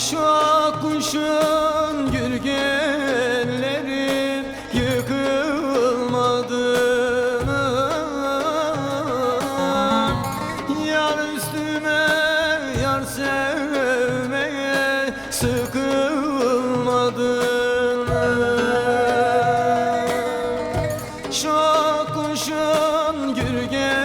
Şu kuşun gürgenleri yıkılmadı Yar üstüme yar sevmeye sıkılmadı Şu kuşun gürgenleri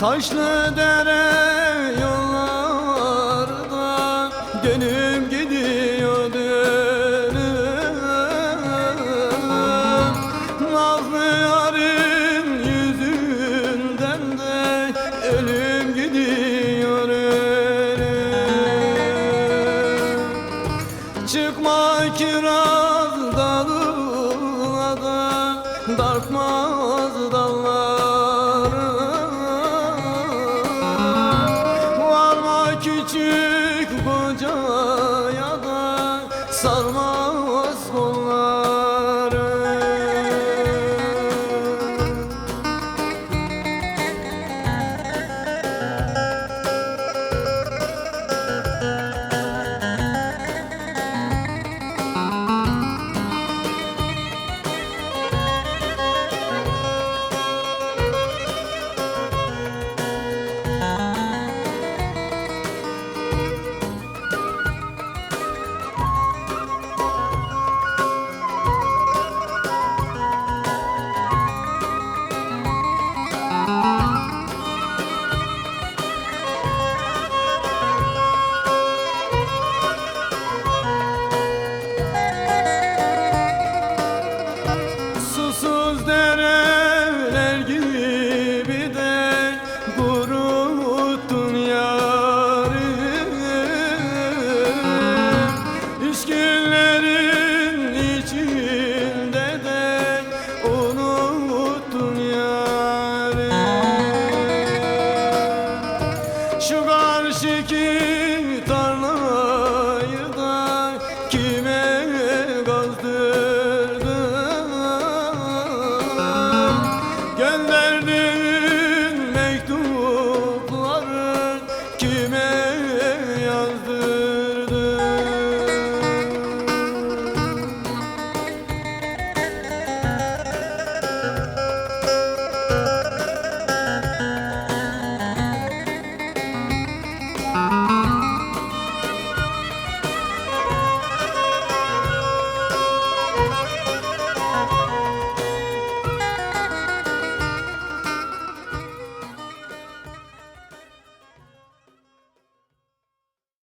Taşlı dere yollarda Gönlüm gidiyor dönüm Nazlı yarın yüzünden de Ölüm gidiyor ölüm Çıkma kiraz dalına da Dartmaz dalları